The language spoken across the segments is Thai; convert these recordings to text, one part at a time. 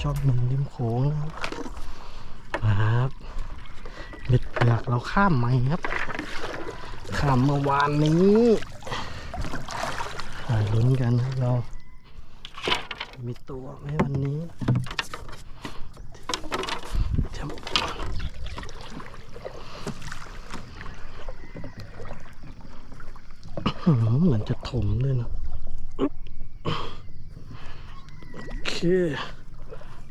ชอบนมริมโค้งนะครับเด็ดเผือกเราข้ามไหมครับ ข้ามเมื่อวานนี้ลุ้นกันเรา มีตัวไหมวันนี้เหมือนจะถมด้วยนะโอเค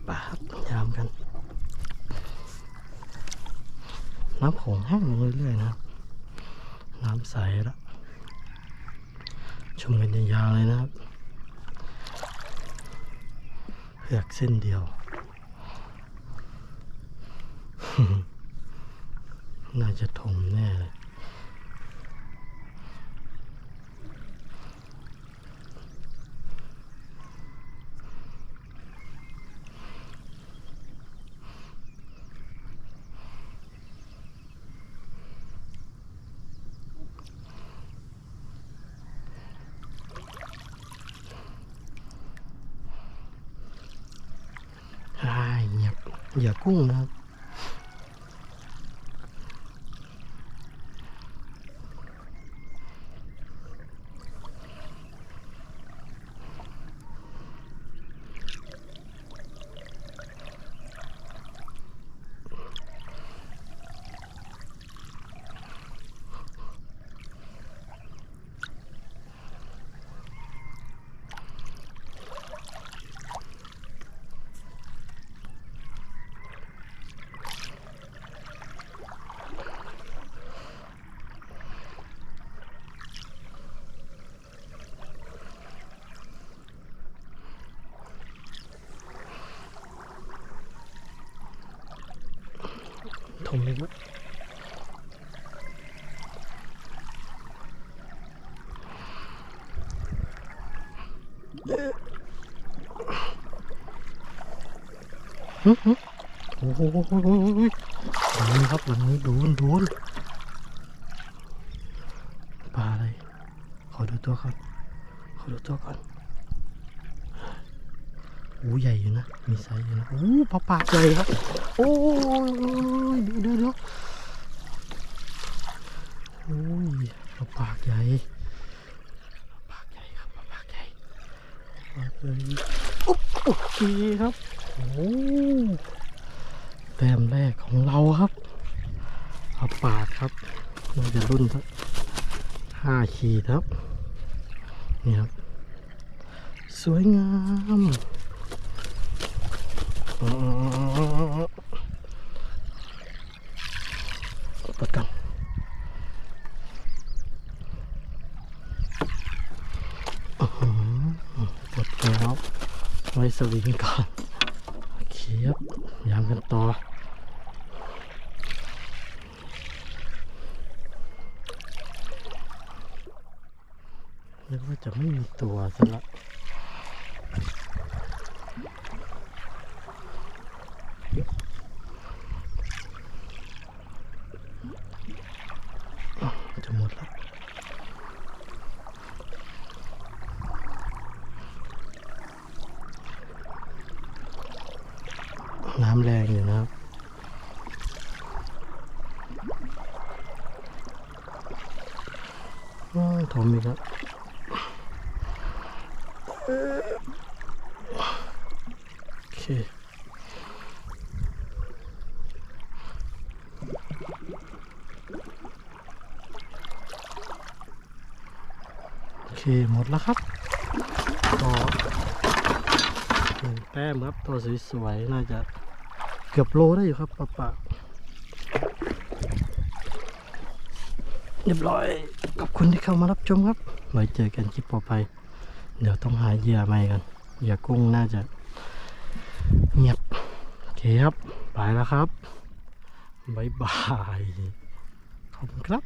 ปายามกัน น้ำโขงแห้งลงเรื่อยๆนะครับ น้ำใสแล้วชมกันยาวๆเลยนะครับเผือกเส้นเดียว น่าจะถมแน่เลย ใช่เห ยียบ เหยียบกุ้งนะครับถมเลยมั้ยฮึฮึโอ้โหโดนครับวันนี้โดนโดนปลาอะไร ขอดูตัวครับขอดูตัวก่อน โอ้ใหญ่อยู่นะ มีไซส์อยู่นะ โอ้ปลาปากใหญ่ครับ โอ้ยเดูดูดูโอ้ยปลาปากใหญ่ปลาปากใหญ่ครับปลาปากใหญ่ปลาปากใหญ่อุ๊บโอเคครับ โอ้แต้มแรกของเราครับปลาปากครับน่าจะรุ่นสักห้าขีดครับ นี่ครับ สวยงาม อ๋อปลดกันอื้อหือปลดแล้วไว้สวิงก่อนโอเคครับยามกันต่อนึกว่าจะไม่มีตัวซะละอ้าวจะหมดแล้ว น้ำแรงอยู่นะครับ ถมอีกแล้วโอเคโอเค หมดแล้วครับต่อหนึ่งแต้มครับ ตัวสวยๆ น่าจะ เกือบโลได้อยู่ครับปะปะเรียบร้อยขอบคุณที่เข้ามารับชมครับไว้เจอกันคลิปต่อไป เดี๋ยวต้องหาเหยื่อใหม่กันเหยื่อกุ้งน่าจะเงียบโอเคครับ ไปแล้วครับ บ๊ายบาย ขอบคุณครับ